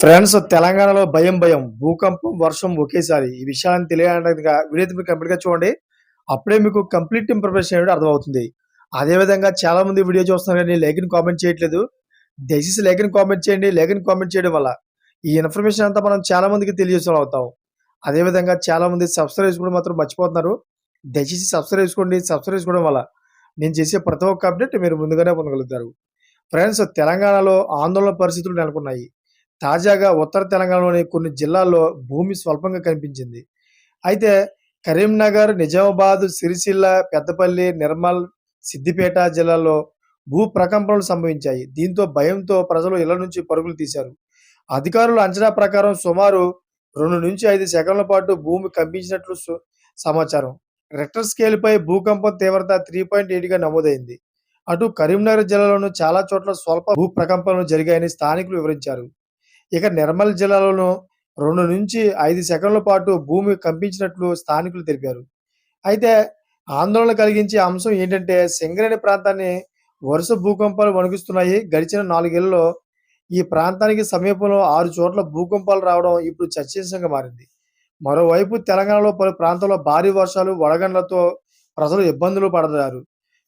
Friends తెలంగాణలో భయం భయం భూకంపం వర్షం ఒకేసారి. ఈ విషయాన్ని తెలియడానికి వీడియో మీరు కంప్లీట్గా చూడండి. అప్పుడే మీకు కంప్లీట్ ఇన్ఫర్మేషన్ అనేది అర్థమవుతుంది. అదే విధంగా చాలా మంది వీడియో చూస్తున్నారు కానీ లేఖని కామెంట్ చేయట్లేదు. దయచేసి లేఖని కామెంట్ చేయండి. లేఖని కామెంట్ చేయడం వల్ల ఈ ఇన్ఫర్మేషన్ అంతా మనం చాలా మందికి తెలియజేసిన అవుతాం అదేవిధంగా చాలా మంది సబ్స్క్రైబ్ చేసుకోవడం మాత్రం మర్చిపోతున్నారు. దయచేసి సబ్స్క్రైబ్ చేసుకోండి. సబ్స్క్రైబ్ చేసుకోవడం వల్ల నేను చేసే ప్రతి ఒక్క అప్డేట్ మీరు ముందుగానే పొందగలుగుతారు. ఫ్రెండ్స్ తెలంగాణలో ఆందోళన పరిస్థితులు నెలకొన్నాయి. తాజాగా ఉత్తర తెలంగాణలోని కొన్ని జిల్లాల్లో భూమి స్వల్పంగా కనిపించింది. అయితే కరీంనగర్ నిజామాబాద్ సిరిసిల్ల పెద్దపల్లి నిర్మల్ సిద్దిపేట జిల్లాల్లో భూ ప్రకంపనలు సంభవించాయి. దీంతో భయంతో ప్రజలు ఇళ్ళ నుంచి పరుగులు తీశారు. అధికారుల అంచనా ప్రకారం సుమారు రెండు నుంచి ఐదు సెకండ్ల పాటు భూమి కంపించినట్లు సమాచారం. రెక్టర్ స్కేల్పై భూకంపం తీవ్రత త్రీ పాయింట్ ఎయిట్గా నమోదైంది. అటు కరీంనగర్ జిల్లాలోనూ చాలా చోట్ల స్వల్ప భూ ప్రకంపనలు జరిగాయని స్థానికులు వివరించారు. ఇక నిర్మల్ జిల్లాలోనూ రెండు నుంచి ఐదు సెకండ్ల పాటు భూమి కంపించినట్లు స్థానికులు తెలిపారు. అయితే ఆందోళన కలిగించే అంశం ఏంటంటే సింగరేణి ప్రాంతాన్ని వరుస భూకంపాలు వణికిస్తున్నాయి. గడిచిన నాలుగేళ్ళలో ఈ ప్రాంతానికి సమీపంలో ఆరు చోట్ల భూకంపాలు రావడం ఇప్పుడు చర్చనీయాంశంగా మారింది. మరోవైపు తెలంగాణలో పలు ప్రాంతాల్లో భారీ వర్షాలు వడగండ్లతో ప్రజలు ఇబ్బందులు పడతారు.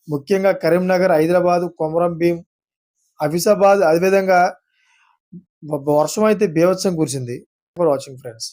ముఖ్యంగా కరీంనగర్ హైదరాబాద్ కొమరం భీం అఫిసాబాద్ అదేవిధంగా వర్షం అయితే బీభత్సం కురిసింది. For watching friends